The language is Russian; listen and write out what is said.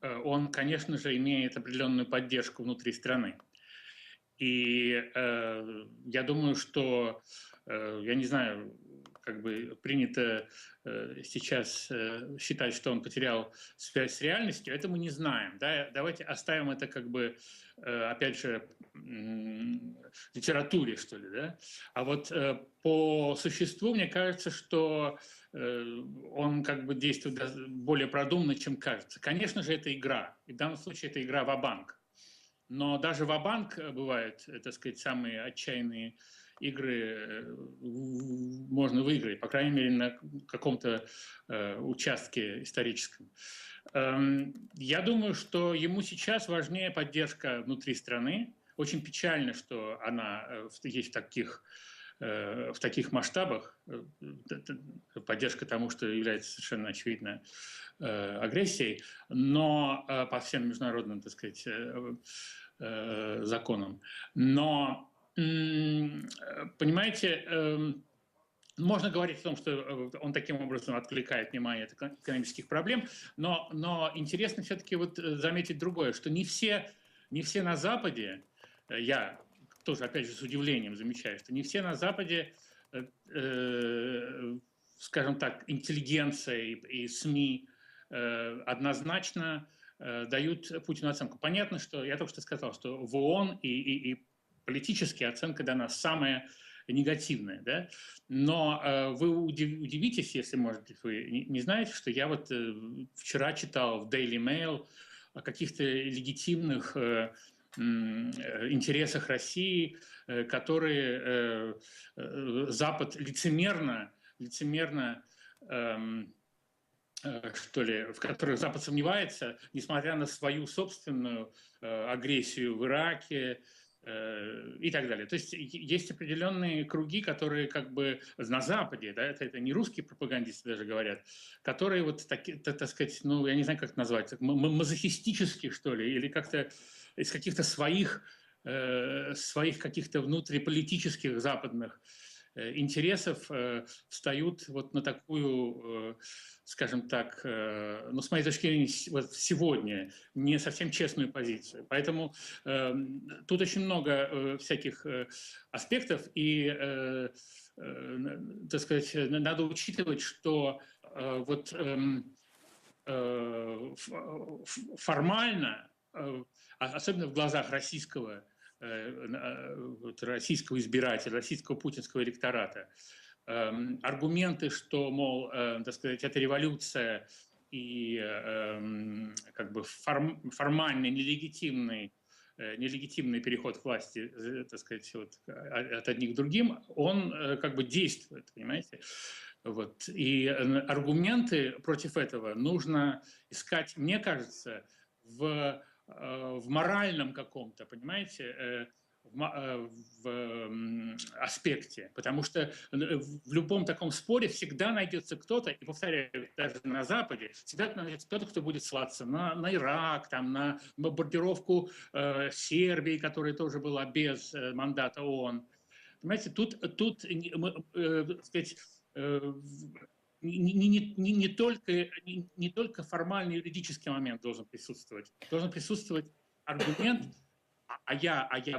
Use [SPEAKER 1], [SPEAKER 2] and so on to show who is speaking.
[SPEAKER 1] он, конечно же, имеет определенную поддержку внутри страны. И э, я думаю, что, э, я не знаю, как бы принято э, сейчас э, считать, что он потерял связь с реальностью, это мы не знаем. Да? Давайте оставим это как бы, э, опять же, литературе, что ли. Да? А вот по существу, мне кажется, что он как бы действует более продуманно, чем кажется. Конечно же, это игра. И в данном случае это игра в банк но даже в банк бывают, так сказать, самые отчаянные игры э, можно выиграть, по крайней мере, на каком-то э, участке историческом. Эм, я думаю, что ему сейчас важнее поддержка внутри страны. Очень печально, что она э, есть в таких в таких масштабах поддержка тому, что является совершенно очевидно агрессией, но по всем международным, так сказать, законам. Но, понимаете, можно говорить о том, что он таким образом откликает внимание от экономических проблем, но, но интересно все-таки вот заметить другое, что не все, не все на Западе, я тоже, опять же, с удивлением замечаю, что не все на Западе, э, э, скажем так, интеллигенция и, СМИ э, однозначно э, дают Путину оценку. Понятно, что я только что сказал, что в ООН и, и, и политически оценка дана самая негативная, да? но э, вы удив, удивитесь, если, может быть, вы не, не знаете, что я вот э, вчера читал в Daily Mail о каких-то легитимных э, Э, интересах России, э, которые э, Запад лицемерно, лицемерно эм, что ли, в которых Запад сомневается, несмотря на свою собственную агрессию в Ираке, и так далее. То есть есть определенные круги, которые как бы на Западе, да, это, это не русские пропагандисты даже говорят, которые вот, так, так сказать, ну, я не знаю, как это назвать, мазохистически, что ли, или как-то из каких-то своих, э, своих каких-то внутриполитических западных э, интересов э, встают вот на такую, э, скажем так, э, ну, с моей точки зрения, вот сегодня не совсем честную позицию. Поэтому э, тут очень много э, всяких э, аспектов, и, э, э, так сказать, надо учитывать, что э, вот э, э, формально Э, а особенно в глазах российского, э, э, российского избирателя, российского путинского электората, эм, аргументы, что, мол, так сказать, это революция и эм, как бы форм, формальный, нелегитимный нелегитимный переход власти, так сказать, вот, от одних к другим, он как бы действует, понимаете? Вот. И аргументы против этого нужно искать, мне кажется, в Э, в моральном каком-то, понимаете, э, в, э, в аспекте, потому что в любом таком споре всегда найдется кто-то, и повторяю, даже на Западе, всегда найдется кто-то, кто будет ссылаться на, на Ирак, там, на бомбардировку э, Сербии, которая тоже была без э, мандата ООН. Понимаете, тут, тут э, сказать, э, не, не, не, не, только, не, не только формальный юридический момент должен присутствовать, должен присутствовать аргумент, а я, а я